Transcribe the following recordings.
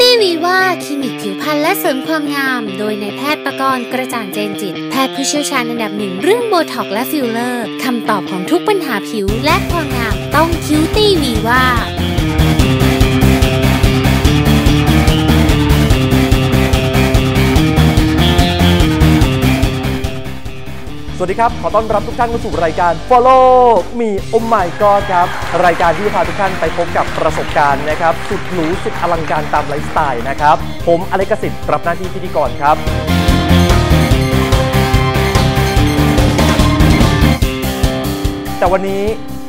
ตี้วีว่าคลินิกผิวพรรณและเสริมความงาม โดยนายแพทย์ประกรณ์กระจ่างเจนจิต แพทย์ผู้เชี่ยวชาญอันดับหนึ่งเรื่องโบท็อกและฟิลเลอร์คำตอบของทุกปัญหาผิวและความงามต้องคิวตี้วีว่า สวัสดีครับ ขอต้อนรับทุกท่านเข้าสู่รายการ Follow Me Oh My God ครับ รายการที่พาทุกท่านไปพบกับประสบการณ์นะครับ สุดหรูสุดอลังการตามไลฟ์สไตล์นะครับ ผมอเล็กสิทธิ์รับหน้าที่พิธีกรครับแต่วันนี้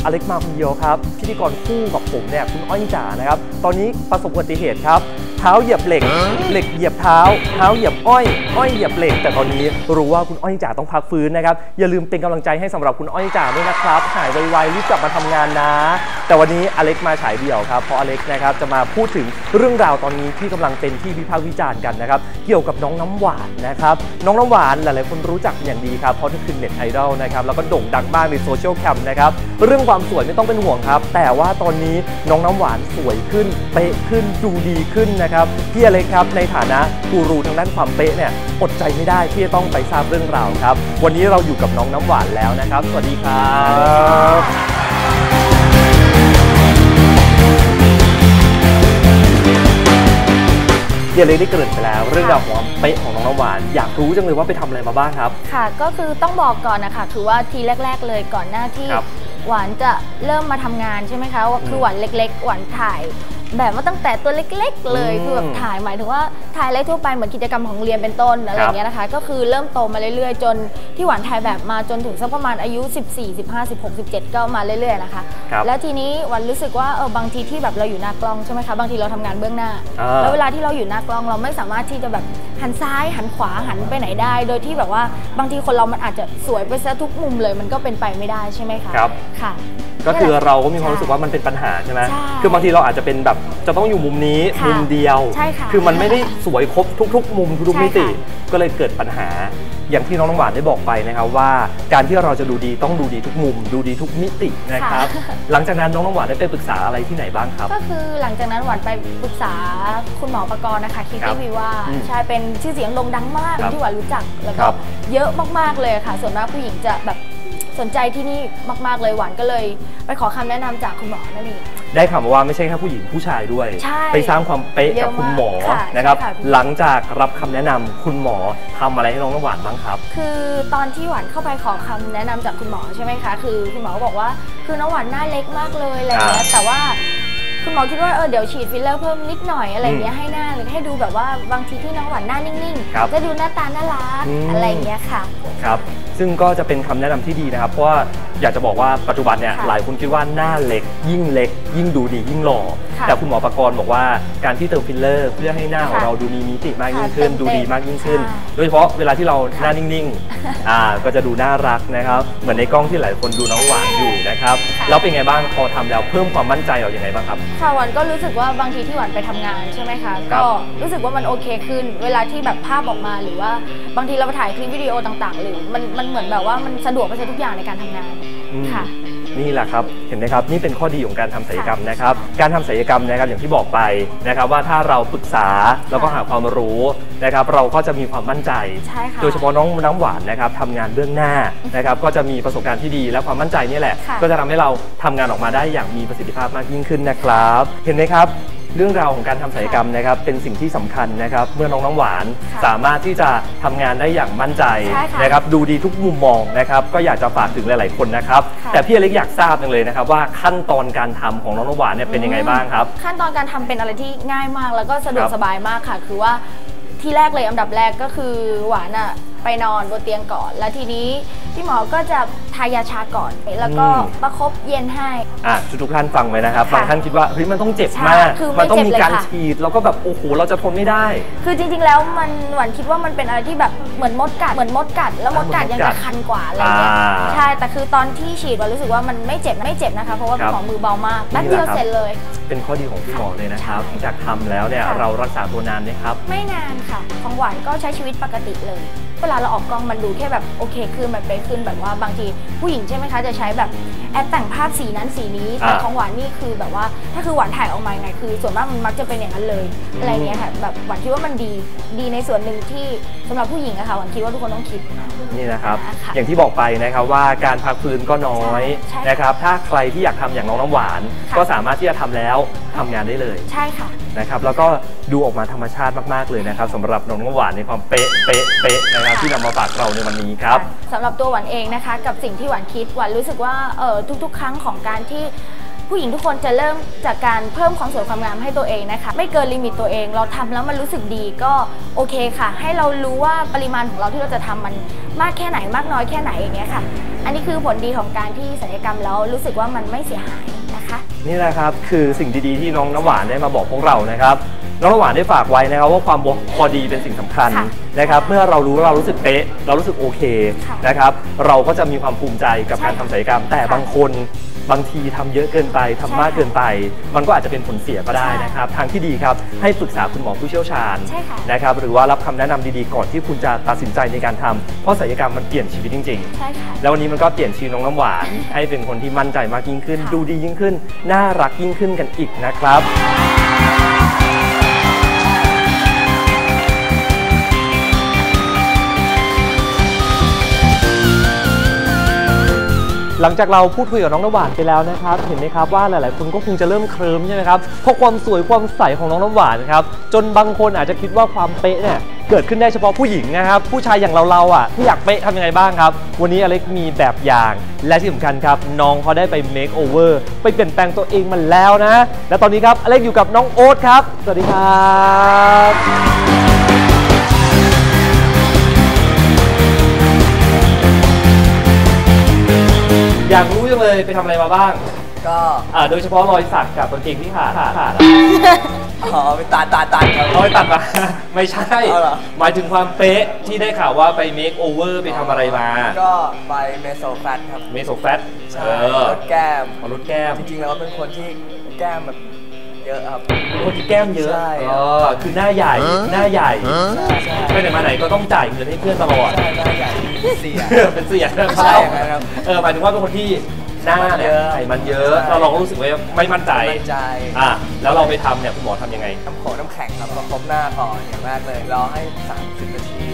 อเล็กมาคนเดียวครับ พิธีกรคู่กับผมเนี่ยคุณอ้อยจ๋านะครับ ตอนนี้ประสบอุบัติเหตุครับ ท้าเหยียบเหล็ก เหล็กเหยียบเท้า เท้าเหยียบอ้อย อ้อยเหยียบเหล็ก แต่ตอนนี้รู้ว่าคุณอ้อยจ๋าต้องพักฟื้นนะครับ อย่าลืมเป็นกำลังใจให้สำหรับคุณอ้อยจ๋าด้วยนะครับ หายไวๆรีบกลับมาทำงานนะ แต่วันนี้อเล็กมาฉายเดี่ยวครับ เพราะอเล็กนะครับจะมาพูดถึงเรื่องราวตอนนี้ที่กำลังเป็นที่วิพากษ์วิจารณ์กันนะครับ เกี่ยวกับน้องน้ำหวานนะครับ น้องน้ำหวานหลายๆคนรู้จักเป็นอย่างดีครับ เพราะนี่คือเน็ตไอดอลนะครับ แล้วก็โด่งดังมากในโซเชียลแคมนะครับ เรื่องความสวยไม่ต้องเป็นห่วงครับ แต่ว่าตอนนี้น้องน้ำหวานสวยขึ้น เป๊ะขึ้น ดูดีขึ้นนะครับพี่อเล็กครับในฐานะกูรูทางด้านความเป๊ะเนี่ยอดใจไม่ได้ที่จะต้องไปทราบเรื่องราวครับ วันนี้เราอยู่กับน้องน้ำหวานแล้วนะครับ สวัสดีครับพี่อเล็กได้เกริ่นไปแล้ว เรื่องราวของความเป๊ะของน้องน้ำหวาน อยากรู้จังเลยว่าไปทำอะไรมาบ้างครับ ค่ะก็คือต้องบอกก่อนนะคะคือว่าทีแรก ๆ เลยก่อนหน้าที่ ครับหวานจะเริ่มมาทำงานใช่ไหมคะว่าคือหวานเล็ก ๆ หวานถ่าย แบบว่าตั้งแต่ตัวเล็กๆ เลยอืมคือแบบถ่ายหมายถึงว่าถ่ายอะไรทั่วไปเหมือนกิจกรรมของเรียนเป็นต้นอะไรอย่างเงี้ยนะคะ ก็คือเริ่มโตมาเรื่อยๆ จนที่หวานถ่ายแบบมาจนถึงสักประมาณอายุ 14 15 16 17 ก็มาเรื่อยๆนะคะครับแล้วทีนี้หวันรู้สึกว่าเออบางทีที่แบบเราอยู่หน้ากล้องใช่ไหมคะบางทีเราทำงานเบื้องหน้า อ่า แล้วเวลาที่เราอยู่หน้ากล้องเราไม่สามารถที่จะแบบหันซ้ายหันขวาหันไปไหนได้ โดยที่แบบว่าบางทีคนเรามันอาจจะสวยไปซะทุกมุมเลยมันก็เป็นไปไม่ได้ใช่ไหมคะ ครับ ค่ะ ก็คือนี่แหละเราก็มีความรู้สึกว่ามันเป็นปัญหาใช่ไหมใช่คือบางทีเราอาจจะเป็นแบบจะต้องอยู่มุมนี้ค่ะมุมเดียวใช่ค่ะคือมันไม่ได้สวยครบทุก ๆ มุมทุกใช่ๆมิติค่ะก็เลยเกิดปัญหาอย่างที่น้องน้ำหวานได้บอกไปนะครับว่าการที่เราจะดูดีต้องดูดีทุกมุม ดูดีทุกมิตินะครับ หลังจากนั้นน้องน้ำหวานได้ไปปรึกษาอะไรที่ไหนบ้างครับ ก็คือหลังจากนั้นหวันไปปรึกษาคุณหมอประกรณ์นะคะคิตครัตี้บวีว่าอืมใช่เป็นชื่อเสียงโด่งดังมากครับที่หวันรู้จักแล้วคก็รับเยอะมากๆเลยค่ะ ส่วนมากผู้หญิงจะแบบ สนใจที่นี่มากๆเลยหวานก็เลย ไปขอคำแนะนำจากคุณหมอนั่นเอง ได้ข่าวมาว่าไม่ใช่แค่ผู้หญิงผู้ชายด้วย ใช่ไปสร้างความเป๊ะเยกับอะคุณหมอมากค่ะนะครับ ใช่ค่ะพี่หลังจากรับคำแนะนำคุณหมอทำอะไรให้น้องน้ำหวานบ้างครับ คือตอนที่หวานเข้าไปขอคำแนะนำจากคุณหมอใช่ไหมคะ คือคุณหมอก็บอกว่าคือน้องหวานหน้าเล็กมากเลยอะไรอย่างเงี้ครัยบแต่ว่าคุณหมอคิดว่าเออเดี๋ยวฉีดฟิลเลอร์เพิ่มนิดหน่อยอะไรอย่างเงี้ยให้หน้าเลยให้ดูแบบว่าบางทีที่น้องหวานหน้านิ่งครับๆ จะดูหน้าตาน่ารักอืม อะไรอย่างเงี้ยค่ะ ครับ ซึ่งก็จะเป็นคำแนะนำที่ดีนะครับ เพราะว่าอยากจะบอกว่าปัจจุบันเนี่ยค่ะหลายคนคิดว่าหน้าเล็ก ยิ่งเล็ก ยิ่งดูดียิ่งหล่อค่ะแต่คุณหมอประกรณ์บอกว่าการที่เติมฟิลเลอร์ เพื่อให้หน้าของค่ะเราดูมีมิติมากยิ่งค่ะขึ้นเติมดูดีมากยิ่งขึ้นใช่โดยเฉพาะเวลาที่เราหน้านิ่งๆ อ่าก็จะดูน่ารักนะครับ เหมือนในกล้องที่หลายคนดูน้องหวานอยู่นะครับค่ะ แล้วเป็นไงบ้างพอทำแล้วเพิ่มความมั่นใจเราอย่างไรบ้างครับ ค่ะหวันก็รู้สึกว่าบางทีที่หวันไปทำงานใช่ไหมคะ ครัก็บรู้สึกว่ามันโอเคขึ้น เวลาที่แบบภาพออกมาหรือว่าบางทีเราไปถ่ายคลิปวิดีโอต่างๆ หรือมันมันเหมือนแบบว่ามันสะดวกไปซะทุกอย่างในการทำงานอืม ค่ะ นี่แหละครับ เห็นไหมครับ นี่เป็นข้อดีของการทำศัลยกรรมนะครับ การทำศัลยกรรมนะครับอย่างที่บอกไปนะครับว่าถ้าเราปรึกษาแล้วก็หาความรู้ นะครับเราก็จะมีความมั่นใจ ใช่ค่ะ โดยเฉพาะน้องน้ำหวานนะครับทำงานเบื้องหน้านะครับก็จะมีประสบการณ์ที่ดีและความมั่นใจนี่แหละ ค่ะ ก็จะทำให้เราทำงานออกมาได้อย่างมีประสิทธิภาพมากยิ่งขึ้นนะครับ เห็นไหมครับ เรื่องราวของการทำศัลยกรรมนะครับเป็นสิ่งที่สำคัญนะครับเมื่อน้องน้ำหวานค่ะสามารถที่จะทำงานได้อย่างมั่นใจใช่ค่ะนะครับดูดีทุกมุมมองนะครับก็อยากจะฝากถึงหลาย ๆ คนนะครับค่ะ แต่พี่อเล็กอยากทราบจังเลยนะครับว่าขั้นตอนการทำของน้องน้ำหวานเนี่ยเป็นยังไงบ้างครับ ขั้นตอนการทำเป็นอะไรที่ง่ายมากแล้วก็สะดวคกรับสบายมากค่ะ คือว่า ที่แรกเลยอันดับแรกก็คือหวานอะไปนอนบนเตียงก่อน แล้วทีนี้พี่หมอก็จะทายาชาก่อน แล้วก็อืมประคบเย็นให้ อะทุกๆท่านฟังไว้นะครับค่ะบางท่านคิดว่าเฮ้ยมันต้องเจ็บใช่มากคือไม่มันต้องมีเจ็บเลยการค่ะฉีดแล้วก็แบบโอ้โหเราจะทนไม่ได้ คือจริงๆแล้วมันหวานคิดว่ามันเป็นอะไรที่แบบเหมือนมดกัดเหมือนมดกัด แล้วมดกัดเหมืยัอนงมดกัดจะคันกว่าอะไรเงี้ยอ่าใช่แต่คือตอนที่ฉีดหวานรู้สึกว่ามันไม่เจ็บไม่เจ็บนะคะเพราะว่าครับหมอมือเบามากแป๊บนี่เดียวแหละครับเสร็จเลย เป็นข้อดีของคุณหมอเลยนะครับหใช่ลังจากทำแล้วเนี่ยค่ะเรารักษาตัวนานไหมครับ ไม่นานค่ะของหวานก็ใช้ชีวิตปกติเลย เวลาเราออกกล้องมันดูแค่แบบโอเคขึ้นมันไปขึ้นแบบว่าบางทีผู้หญิงใช่ไหมคะจะใช้แบบแอปแต่งภาพสีนั้นสีนี้แต่อ่าของหวานนี่คือแบบว่าถ้าคือหวานถ่ายออกมายังไงคือ ส่วนมากมันมักจะเป็นอย่างนั้นเลยอะไรเงี้ยค่ะแบบหวานคิดว่ามันดีดีในส่วนหนึ่งที่สำหรับผู้หญิงอะค่ะหวานคิดว่าทุกคนต้องคิด นี่นะครับ ค่ะอย่างที่บอกไปนะครับว่าการพักฟื้นก็น้อยใช่ค่ะนะครับ ถ้าใครที่อยากทำอย่างน้องน้ำหวาน ค่ะ ก็สามารถที่จะทำแล้วทำงานได้เลยใช่ค่ะ นะครับ แล้วก็ดูออกมาธรรมชาติมากๆเลยนะครับสำหรับน้องน้ำหวานในความเป๊ะเป๊ะเป๊ะนะครับค่ะที่นำมาฝากเราในวันนี้ครับ สำหรับตัวหวานเองนะคะ กับสิ่งที่หวานคิดหวานรู้สึกว่าเออทุกๆ ครั้งของการที่ผู้หญิงทุกคนจะเริ่มจากการเพิ่มความสวยความงามให้ตัวเองนะคะ ไม่เกินลิมิตตัวเอง เราทำแล้วมันรู้สึกดีก็โอเคค่ะ ให้เรารู้ว่าปริมาณของเราที่เราจะทำมัน มากแค่ไหนมากน้อยแค่ไหนอย่างเงี้ยค่ะ อันนี้คือผลดีของการที่ศัลยกรรมแล้วรู้สึกว่ามันไม่เสียหายนะคะนี่แหละครับคือสิ่งดีๆที่น้องน้ำหวานได้มาบอกพวกเรานะครับน้องน้ำหวานได้ฝากไว้นะครับว่าความพอดีเป็นสิ่งสำคัญค่ะนะครับ เมื่อเรารู้ว่าเรารู้สึกเป๊ะเรารู้สึกโอเคค่ะนะครับ เราก็จะมีความภูมิใจกับใช่การทำศัลยกรรม แต่ค่ะบางคน บางทีทำเยอะเกินไปทำใช่มากเกินไป มันก็อาจจะเป็นผลเสียก็ได้ใช่นะครับ ทางที่ดีครับให้ปรึกษาคุณหมอผู้เชี่ยวชาญใช่ค่ะนะครับหรือว่ารับคำแนะนำดีๆก่อนที่คุณจะตัดสินใจในการทำเพราะศัลยกรรมมันเปลี่ยนชีวิตจริงๆใช่ค่ะแล้ววันนี้มันก็เปลี่ยนชีวิตน้องน้ำหวาน ให้เป็นคนที่มั่นใจมากยิ่งขึ้นค่ะดูดียิ่งขึ้น น่ารักยิ่งขึ้นกันอีกนะครับ หลังจากเราพูดคุยกับน้องน้ำหวานไปแล้วนะครับ เห็นไหมครับว่าหลาย ๆ คนก็คงจะเริ่มเคลิ้มใช่ไหมครับเพราะความสวยความใสของน้องน้ำหวานครับจนบางคนอาจจะคิดว่าความเป๊ะเนี่ยเกิดขึ้นได้เฉพาะผู้หญิงนะครับ ผู้ชายอย่างเราๆอะที่อยากเป๊ะทำยังไงบ้างครับ วันนี้อเล็กมีแบบอย่าง และที่สำคัญครับน้องเขาได้ไป make over ไปเปลี่ยนแปลงตัวเองมันแล้วนะ และตอนนี้ครับอเล็กอยู่กับน้องโอ๊ตครับ สวัสดีครับากรู้จังเลยไปทำอะไรมาบ้าง ก็อ่าโดยเฉพาะรอยสักกับกางเกงที่ขาดขาดขาดอะอ๋อไปตัดตัดตัดครับเอาไปตัดมา ไม่ใช่ เอาเหรอ หมายถึงความเป๊ะที่ได้ข่าวว่าไปเมคโอเวอร์ไปทำอะไรมาก็ไปเมโซแฟตครับเมโซแฟตใช่เออลดแก้มเอาลดแก้มจริงๆแล้วเป็นคนที่แก้มแบบเยอะครับ เป็นคนที่แก้มเยอะใช่ เออคือหน้าใหญ่หน้าใหญ่ใช่ใช่ไปไหนมาไหนก็ต้องจ่ายเงินให้เพื่อนตลอด ใช่หน้าใหญ่ เสีย เป็นเสียใช่ครับเออหมายถึงว่าเป็นคนที่หน้าเนี่ยไขมันเยอะใช่เราเราก็รู้สึกว่าไม่มั่นใจมั่นใจอะแล้วเราไปทำเนี่ยคุณหมอทำยังไงน้ำโขงน้ำแข็งครับประคบหน้าก่อนอย่างแรกเลยรอให้ 30 นาที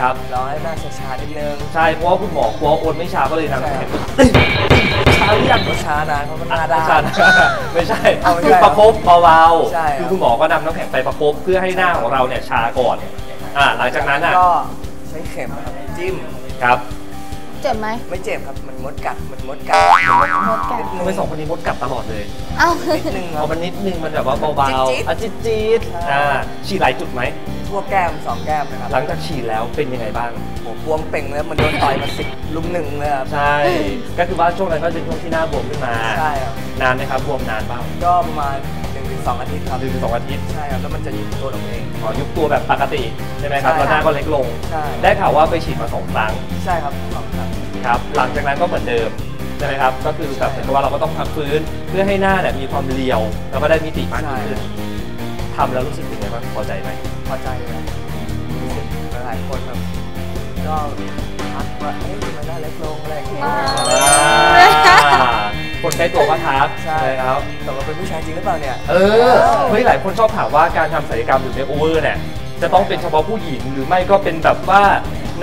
ครับรอให้หน้าช้าๆนิดนึงใช่เพราะว่าคุณหมอกลัวโอนไม่ช้าก็เลยทำใช่แข็งช้าหรือยังก็ช้านานเพราะมันหน้าด้าไม่นใช่ไม่ใช่เอาไม่ใช่คือประคบเบาใช่ๆครับคือคุณหมอก็นำน้ำแข็งไปประคบเพื่อให้หน้าของเราเนี่ยชาก่อนอ่าหลังจากนั้นอะก็ ใช้เข็มครับจิ้มครับ เจ็บไหมไม่เจ็บครับมันมดกัดมันมดกัดมดกัดทำไมสองคนนี้มดกัดตลอดเลยเอ้านิดนึงคเอารับ มันนิดนึงมันแบบว่าเบาจี๊ดๆ ๆอะจี๊ดจี๊ดๆใช่อ่าฉีดหลายจุดไหม ทั่วแก้มสองแก้มนะครับหลังจากฉีดแล้วเป็นยังไงบ้างโอ้บวมเป่งเลยมันโดนต่อยมาสิบลุมหนึ่งเลยครับใช่ ก็คือว่าช่วงนั้นก็เป็นช่วงที่หน้าบวมขึ้นมา ใช่ครับนานไหมครับบวมนานบ้างก็ประมาณ หนึ่งถึงสองอาทิตย์ครับ หนึ่งถึงสองอาทิตย์ใช่ครับ แล้วมันจะยุบตัวลงเองขอยุบตัวแบบปกติใช่ไหมครับใช่แล้วหน้าก็เล็กลง ใช่ได้ข่าวว่าไปฉีดมาสองครั้งใช่ครับสองครั้ง ครับ หลังจากนั้นก็เหมือนเดิมใช่ไหมครับ ก็คือแบบเหมือนกับว่าเราก็ต้องพักฟื้นเพื่อให้หน้าเนี่ยมีความเรียว แล้วก็ได้มิติมากยิ่งขึ้นทำแล้วรู้สึกยังไงบ้างพอใจไหม พอใจเลยครับรู้สึกหลายๆคนแบบก็ทักว่าเอ้ยมันน่าเล็กลงอะไรอย่างเงี้ย คนใกล้ตัวก็ทักใช่ครับแต่ว่าเป็นผู้ชายจริงหรือเปล่าเนี่ย เออเฮ้ยหลายคนชอบถามว่าการทำศัลยกรรมหรือเมคโอเวอร์เนี่ยจะต้องเป็นเฉพาะผู้หญิงหรือไม่ก็เป็นแบบว่า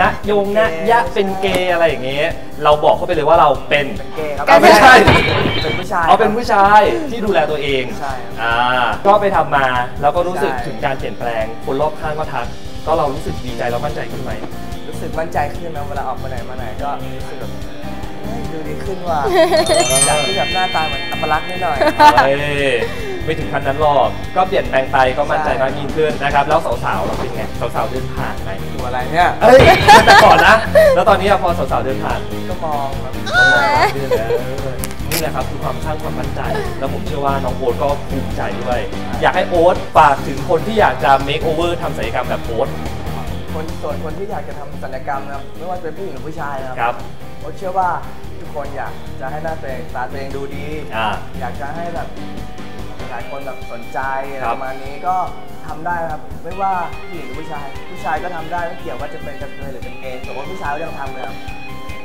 นะยงนะยะเป็นเกย์อะไรอย่างเงี้ยเราบอกเขาไปเลยว่าเราเป็นเป็นเกย์ครับเอาไม่ใช่เป็นผู้ชายเอาเป็นผู้ชายที่ดูแลตัวเองใช่ครับอ่าก็ไปทำมาแล้วก็รู้สึกใช่ถึงการเปลี่ยนแปลงคนรอบข้างก็ทัก ก็เรารู้สึกดีใจเรามั่นใจขึ้นไหมรู้สึกมั่นใจขึ้นนะเวลาออกมาไหนมาไหนก็รู้สึกแบบเฮ้ย ดูดีขึ้นว่ะจากที่แบบหน้าตาเหมือนอัปลักษณ์นิดหน่อยเอ้ยไม่ถึงขั้นนั้นหรอก ก็เปลี่ยนแปลงไปก็มั่นใจมากยิ่งขึ้นนะครับ แล้วสาวๆเราเป็นไง สาวๆเดินผ่านไหมตัวอะไรเนี่ยเอ้ยแต่ก่อนนะ แล้วตอนนี้อะพอสาวๆเดินผ่านก็มองแบบก็มองมากขึ้นนะนี่แหละครับคือความสร้างความมั่นใจ แล้วผมเชื่อว่าน้องโอ๊ตก็ภูมิใจด้วย อยากให้โอ๊ตฝากถึงคนที่อยากจะ make over ทำศัลยกรรมแบบโอ๊ตคนส่วนคนที่อยากจะทำศัลยกรรมนะครับไม่ว่าจะเป็นผู้หญิงหรือผู้ชายนะครับผมเชื่อว่า ทุกคนอยากจะให้หน้าตัวเองตาตัวเองดูดี อ่า อยากจะให้แบบหลายคนแบบสนใจอะไรครับ ประมาณนี้ก็ททำได้ครับ ไม่ว่าผู้หญิงหรือผู้ชาย ผู้ชายก็ทำได้ไม่เกี่ยวว่าจะเป็นกระเทยหรือเป็นเกย์แต่ว่าผู้ชายก็ยังทำเลยครับ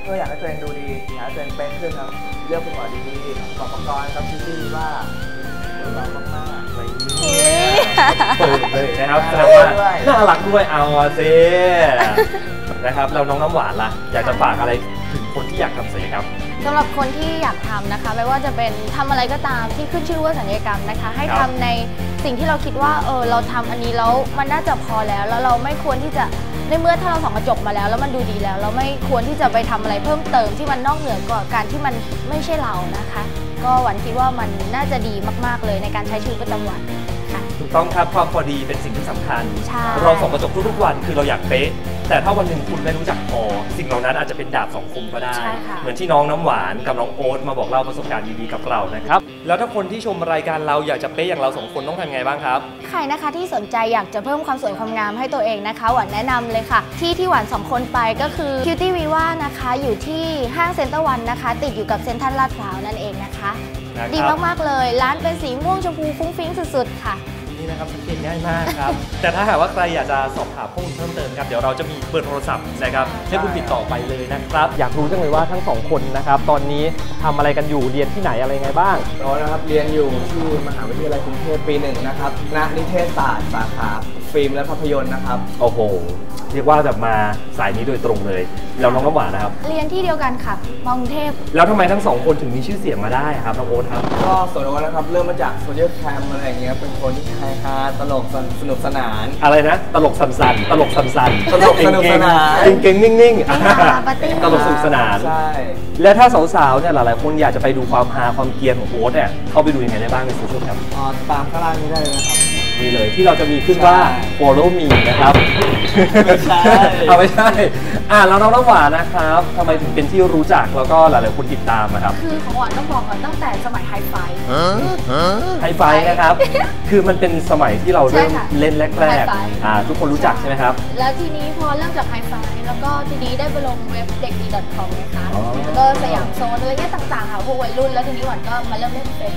เพื่ออยากให้ตัวเองดูดีอยากให้ตัวเองเป็นขึ้นครับเลือกคุณหมอดีๆบอกประกรณ์ครับที่ว่าดูแลมากๆอะไรอย่างนี้เปิดเลยนะครับแสน่าดรังกว่าด้วย น่ารักด้วยเอาซินะครับแล้วน้องน้ำหวานล่ะ อยากจะฝากอะไรถึง คนที่อยากทำศัลยกรรมสำหรับคนที่อยากทำนะคะ ไม่ว่าจะเป็นทำอะไรก็ตามที่ขึ้นชื่อว่าสัญญกรรมนะคะ ให้ครับทำในสิ่งที่เราคิดว่าเออเราทำอันนี้แล้วมันน่าจะพอแล้ว แล้วเราไม่ควรที่จะในเมื่อถ้าเราส่องกระจกมาแล้ว แล้วมันดูดีแล้ว เราไม่ควรที่จะไปทำอะไรเพิ่มเติมที่มันนอกเหนือกว่าการที่มันไม่ใช่เรานะคะ ก็หวันคิดว่ามันน่าจะดีมาก ๆ เลยในการใช้ชีวิตประจำวันค่ะถูก ต้องครับความพอดีเป็นสิ่งที่สำคัญใช่เราส่องกระจกทุกๆวันคือเราอยากเป๊ะ แต่ถ้าวันหนึ่งคุณไม่รู้จักพอ สิ่งเหล่านั้นอาจจะเป็นดาบสองคมก็ได้ใช่ค่ะเหมือนที่น้องน้ำหวานกับน้องโอ๊ตมาบอกเล่าประสบการณ์ดีๆกับเรานะครับ แล้วถ้าคนที่ชมรายการเราอยากจะเป๊ะอย่างเราสองคนต้องทำไงบ้างครับ ใครนะคะที่สนใจอยากจะเพิ่มความสวยความงามให้ตัวเองนะคะ หวานแนะนำเลยค่ะ ที่ที่หวานสองคนไปก็คือ Cutie Viva นะคะอยู่ที่ห้างเซ็นเตอร์วันนะคะ ติดอยู่กับเซ็นทรัลลาดพร้าวนั่นเองนะคะนะครับดีมากๆเลย ร้านเป็นสีม่วงชมพูฟุ้งฟิ้งสุดๆค่ะ นี่นะครับสังเกตง่ายมากครับ แต่ถ้าหากว่าใครอยากจะสอบถามข้อมูลเพิ่มเติมครับ เดี๋ยวเราจะมีเบอร์โทรศัพท์นะครับให้คุณติดต่อไปเลยนะครับ อยากรู้จังเลยว่าทั้งสองคนนะครับ ตอนนี้ทำอะไรกันอยู่ เรียนที่ไหนอะไรไงบ้างโน้ตนะครับเรียนอยู่ที่มหาวิทยาลัยกรุงเทพปีหนึ่งนะครับคณะนิเทศศาสตร์สาขา ฟิล์มและภาพยนตร์นะครับ โอ้โห เรียกว่าแบบมาสายนี้โดยตรงเลย แล้วน้องน้ำหวานนะครับ เรียนที่เดียวกันค่ะมอกรุงเทพ แล้วทำไมทั้งสองคนถึงมีชื่อเสียงมาได้ครับน้องโอ๊ตครับ ก็ส่วนโน้ตนะครับเริ่มมาจากโซเชียลแคมอะไรอย่างเงี้ยเป็นคนที่ฮาฮาตลกสนุกสนาน อะไรนะ ตลกสันสันๆตลกสันสันๆตลกสนุกสนานเก่งๆเก่งๆนิ่งเฮฮาปาร์ตี้ๆตลกสนุกสนานใช่และถ้าสาวๆเนี่ยหลายๆคนอยากจะไปดูความฮาความเกรียนของโอ๊ตเนี่ยเข้าไปดูยังไงได้บ้างในโซเชียลแคมอ๋อตามข้างล่างนี้ได้เลยนะครับ นี่เลย ที่เราจะมีขึ้นว่าใช่ follow me นะครับไม่ใช่เอาไม่ใช่อ่าแล้วน้องน้ำหวานนะครับทำไมถึงเป็นที่รู้จักแล้วก็หลายๆคนติดตามนะครับ คือของหวานต้องบอกก่อนตั้งแต่สมัยไฮไฟไฮไฟนะครับ คือมันเป็นสมัยที่เราเริ่มใช่ค่ะเล่นแรกไฮไฟๆอ่าทุกคนรู้จักใช่ไหมครับ แล้วทีนี้พอเริ่มจากไฮไฟแล้วก็ทีนี้ได้ไปลงเว็บเด็กดี .com นะคะอ๋อแล้วก็สยามโซนอะไรเงี้ยต่างๆค่ะพวกวัยรุ่นแล้วทีนี้หวานก็มาเริ่มเล่นเฟซ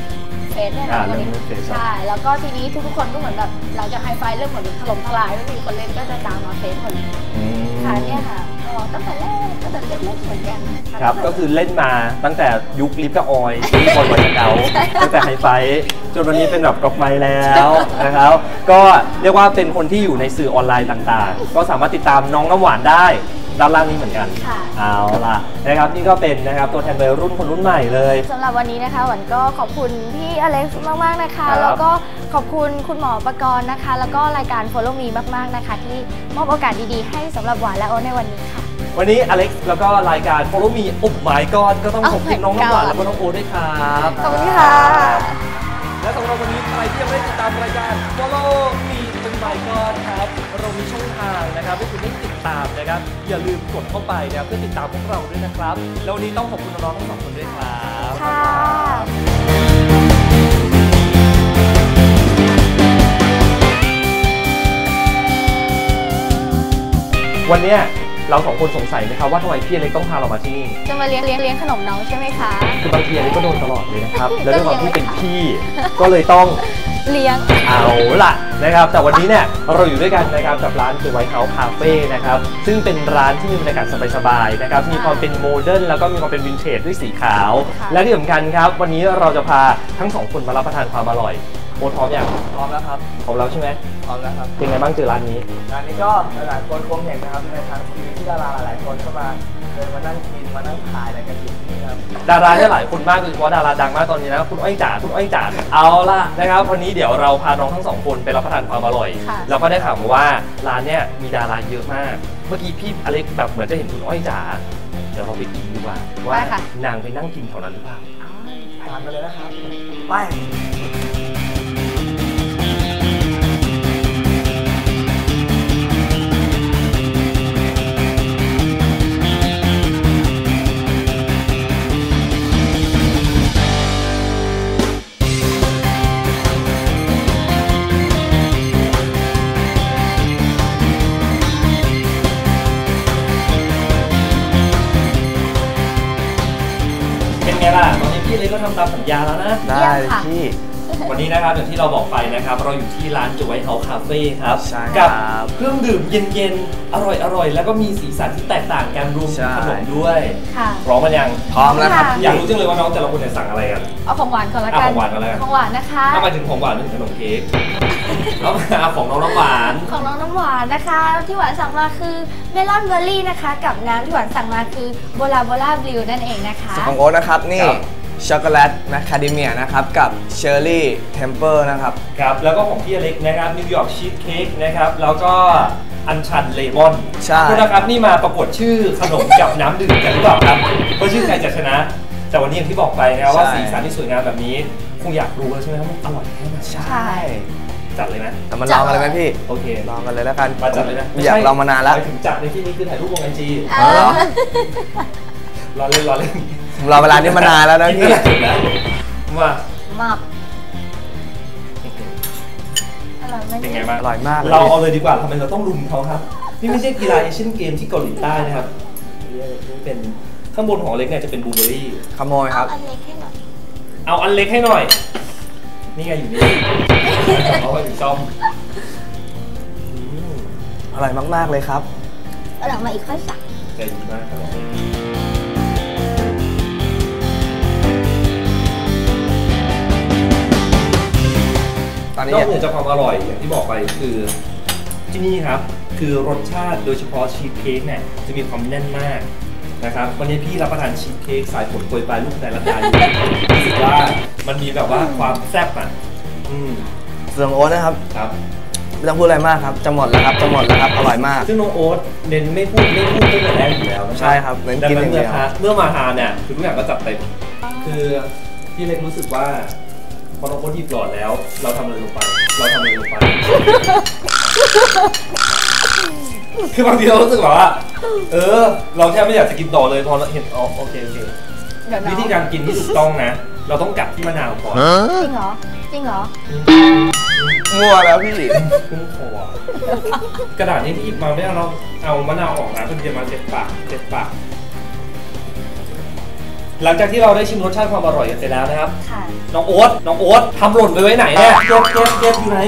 เฟซเนี่ยอ่านะเริ่มเล่นเฟซใช่ แล้วก็ทีนี้ทุกๆคนก็เหมือนแบบหลังจากไฮไฟเริ่มเหมือนถล่มทลายไม่มีคนเล่นก็จะตามมาเฟซคนนี้อืมค่ะเนี่ยค่ะก็ตั้งแต่แรกตั้งแต่เล็กๆเหมือนกันนะะ ครับก็คือเล่นมาตั้งแต่ยุคลิฟต์กับออยที่บอลวันเก่าตั้งแต่ไฮไฟท์จนวันนี้เป็นแบบกรอกไม้แล้วนะครับ ก็เรียกว่าเป็นคนที่อยู่ในสื่อออนไลน์ต่างๆ ก็สามารถติดตามน้องน้ำหวานได้ ด้านล่างนี้เหมือนกัน ค่ะ เอาล่ะนะครับนี่ก็เป็นนะครับตัวแทนวัยรุ่นคนรุ่นใหม่เลย สำหรับวันนี้นะคะหวันก็ขอบคุณพี่อเล็กซ์มาก ๆ นะคะ ครับ แล้วก็ขอบคุณคุณหมอประกรณ์นะคะ แล้วก็รายการ Follow Me มาก ๆ นะคะ ที่มอบโอกาสดี ๆ ให้สำหรับหวานและโอตในวันนี้ค่ะ วันนี้อเล็กซ์แล้วก็รายการ Follow Me อุบหมายกอนก็ต้องขอบคุณ Oh my น้องน้ำหวาน God แล้วก็น้องโอด้วยครับขอบคุณค่ะ และสำหรับวันนี้ใครที่ยังไม่ได้ติดตามรายการ Follow Me เป็นหมายกอนครับเรามีช่องทางนะครับให้คุณได้ติด ตามนะครับ อย่าลืมกดเข้าไปนะครับเพื่อติดตามพวกเราด้วยนะครับ แล้ววันนี้ต้องขอบคุณน้องๆทั้งสองคนด้วยครับค่ะวันเนี้ย เราสองคนสงสัยไหมครับว่าทำไมพี่อเล็กต้องพาเรามาที่นี่จะมาเลี้ยงเลี้ยงเลี้ยงขนมน้องใช่ไหมคะ คือบางทีอเล็กก็โดนตลอดเลยนะครับก็แล้วด้วยความที่เลี้เป็ยนงพี่ก็เลยต้องเลี้ยง เอาล่ะนะครับแต่วันนี้เนี่ยเราอยู่ด้วยกันนะครับกับร้าน The White House Cafe นะครับซึ่งเป็นร้านที่มีบรรยากาศสบายๆนะครับมีความเป็นโมเดิร์นแล้วก็มีความเป็นวินเทจด้วยสีขาวค่ะและที่สำคัญครับ วันนี้เราจะพาทั้งสองคนมารับประทานความอร่อย โอ๊ตพร้อมยังพร้อมแล้วครับของเราใช่ไหมพร้อมแล้วครับเป็นไงบ้างเจอร้านนี้งานนี้ก็หลายๆคนคงเห็นนะครับในทางทีวีที่ดาราหลายๆคนเข้ามาเดินมานั่งกินมานั่งถ่ายอะไรกันอยู่ที่นี่ครับดาราเนี่ยหลายคนมากโดยเฉพาะดาราดังมากตอนนี้นะคุณอ้อยจ๋าคุณอ้อยจ๋าเอาล่ะนะครับวันนี้เดี๋ยวเราพาน้องทั้งสองคนไปรับประทานความอร่อยค่ะแล้วก็ได้ข่าวมาว่าร้านเนี่ยมีดาราเยอะมาก เมื่อกี้พี่อเล็กแบบเหมือนจะเห็นคุณอ้อยจ๋าเดี๋ยวเราไปกินดีกว่าว่าได้ค่ะนางไปนั่งกินแถวนั้นหรือเปล่าทานไปเลยนะครับไป นไงล่ะตอนนี้พี่อเล็กก็ทำตามสัญญาแล้วนะ ได้เลยค่ะพี่ วันนี้นะครับอย่างที่เราบอกไปนะครับ เราอยู่ที่ร้านจ o ยเฮาคาเฟ่ครับใช่กัครับเครื่องดื่มเย็นๆ อร่อยๆ แล้วก็มีสีสันที่แตกต่างกันรวมถึงใช่ ขนมด้วยค่ะ พร้อมกันยัง พร้อมแล้วครับค่ะอยากรู้จังเลยว่าน้องแต่ละคนเนี่ยสั่งอะไรกัน เอาของหวานก่อนละอะกันของหวานก่อนแล้วกัน ของหวานนะคะ ถ้ามาถึงของหวานนึกถึงขนมเค้กแล้วมาของน้องน้ำหวาน ของน้องน้ำหวานนะคะ ที่หวานสั่งมาคือเมลอนเบอร์รี่นะคะ กับน้ำที่หวานสั่งมาคือโบลาโบลาบลิวนั่นเองนะคะ ส่วนของโอ๊ตนะครับนี่ครับ ช็อกโกแลตแมคคาเดเมียนะครับ กับเชอร์รี่เทมเปอร์นะครับ ครับ แล้วก็ของพี่อเล็กนะครับนิวยอร์กชีสเค้กนะครับ แล้วก็อัญชันเลมอนใช่ คุณนะครับนี่มาประกวดชื่อขนมกับน้ำดื่มกันหรือเปล่าครับว่าชื่อใครจะชนะ แต่วันนี้อย่างที่บอกไปนะครับว่าใช่ สีสันที่สวยงามแบบนี้คงอยากรู้แล้วใช่ไหมครับมันอร่อยแค่ไหนใช่จัดเลยนะ แต่มันลองกันเลยไหมพี่ โอเคลองกันเลยแล้วกันมาจัดเลยนะอยากลองมานานแล้ว ไปถึงจัดในที่นี้คือถ่ายรูปลงไอจี เออ รอเล่นรอเล่นผม รอเวลานี้มานานแล้วนะกินพี่ได้นะมามาบอร่อยไหมเป็นไงบ้างอร่อยมากเลยเราเอาเลยดีกว่าทำไมเราต้องรุมเขาครับ นี่ไม่ใช่กีฬาเอเชียนเกมที่เกาหลีใต้นะครับนี่เป็นข้างบนของอเล็กเนี่ยจะเป็นบลูเบอร์รี่ขโมยครับอันเล็กให้หน่อยเอาอันเล็กให้หน่อย นี่ไงอยู่นี่เอาไปถึงซ่อมอืมอร่อยมากๆเลยครับเอาหลังมาอีกค่อยสั่งใจดีมากครับ นนี้นอกเหนือจากความอร่อยอย่างที่บอกไปคือที่นี่ครับ คือรสชาติโดยเฉพาะชีสเค้กเนี่ยจะมีความแน่นมากนะครับวันนี้พี่รับประทานชีสเค้กสายผลโปรยปลายลูกในระดาอยู่รู้สึกว่ามันมีแบบว่าความแซ่บอะอืมส่วนของโอ๊ตนะครับครับไม่ต้องพูดอะไรมากครับ จะหมดแล้วครับจะหมดแล้วครับ อร่อยมาก ซึ่งน้องโอ๊ตเน้นไม่พูดไม่พูดตั้งแต่แรกอยู่แล้วนะครัใช่ครับเน้นดังกินนั้นอย่างเดีเมื่อยวทานเมื่อมาทานเนี่ยคือทุกอย่างก็จัดเต็มคือพี่เล็กรู้สึกว่า พอน้องโอ๊ตหยิบหลอดแล้ว เราทำอะไรลงไป เราทำอะไรลงไป คือบางทีเรารู้สึกแบบว่า เออ เราแทบไม่อยากจะกินต่อเลยพอเราเห็นอ๋อโอเคโอเค เดี๋ยวน้องวิธีการกินที่ถูกต้องนะ เราต้องกัดที่มะนาวก่อนจริงเหรอ จริงเหรอ มั่วแล้วพี่ ขึ้นคอกระดาษนี้ที่หยิบมาไม่เอาเราเอามะนาวออกนะเพื่อจะมาเจ็ดปากเจ็ดปาก หลังจากที่เราได้ชิมรสชาติความอร่อยกันไปแล้วนะครับ ค่ะ น้องโอ๊ต น้องโอ๊ตทำหล่นไปไว้ไหนเนี่ยเก็บเก็บเก็บอยู่ไหน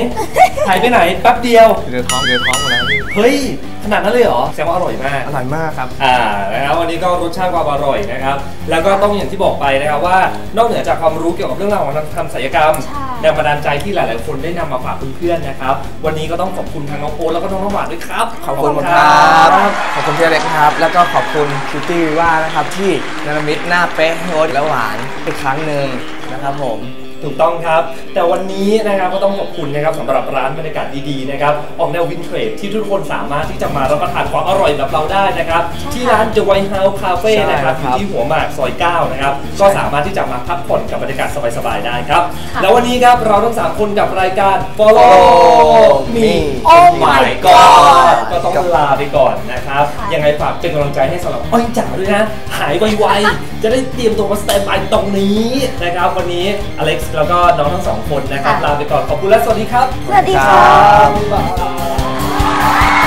หายไปไหนแป๊บเดียวเดือดท้องเดือดท้องหมดแล้วพี่เฮ้ย ขนาดนั้นเลยเหรอ แสดงว่าอร่อยมาก อร่อยมากครับ อ่านะครับวันนี้ก็รสชาติความอร่อยนะครับ แล้วก็ต้องอย่างที่บอกไปนะครับว่านอกเหนือจากความรู้เกี่ยวกับเรื่องราวของการทำศัลยกรรมใช่ แรงบันดาลใจที่หลาย ๆ คนได้นำมาฝากเพื่อน ๆ นะครับ วันนี้ก็ต้องขอบคุณทางน้องโอ๊ตแล้วก็น้องน้ำหวานด้วยครับ ขอบคุณครับ ขอบคุณพี่อเล็กครับ แล้วก็ขอบคุณคิวตี้วิว่านะครับที่เนรมิตหน้าเป๊ะให้โอ๊ตและหวานอีกครั้งหนึ่งนะครับผมถูกต้องครับ แต่วันนี้นะครับก็ต้องขอบคุณนะครับสำหรับร้านบรรยากาศดีๆนะครับออกแนววินเทรจที่ทุกคนสามารถที่จะมารับประทานความอร่อยแบบเราได้นะครับ ที่ร้าน The White House Cafe ใช่นะครับอครัยู่บที่หัวหมากซอย 9 นะครับ ก็สามารถที่จะมาพักผ่อนกับบรรยากาศสบายๆได้ครับค่ะแล้ววันนี้ครับเราทั้งสามคนกับรายการ Follow Follow Me Me Oh my God ก็ต้องลาไปก่อนนะครับค่ะยังไงฝากเป็นกำลังใจให้สำหรับอ้อยจ๋าด้วยนะ หายไวๆ จะได้เตรียมตัวมาสแตนบายตรงนี้นะครับ วันนี้อเล็กซ์แล้วก็น้องทั้งสองคนนะครับ ลาไปก่อน ขอบคุณและสวัสดีครับ สวัสดีค่ะบ๊ายบาย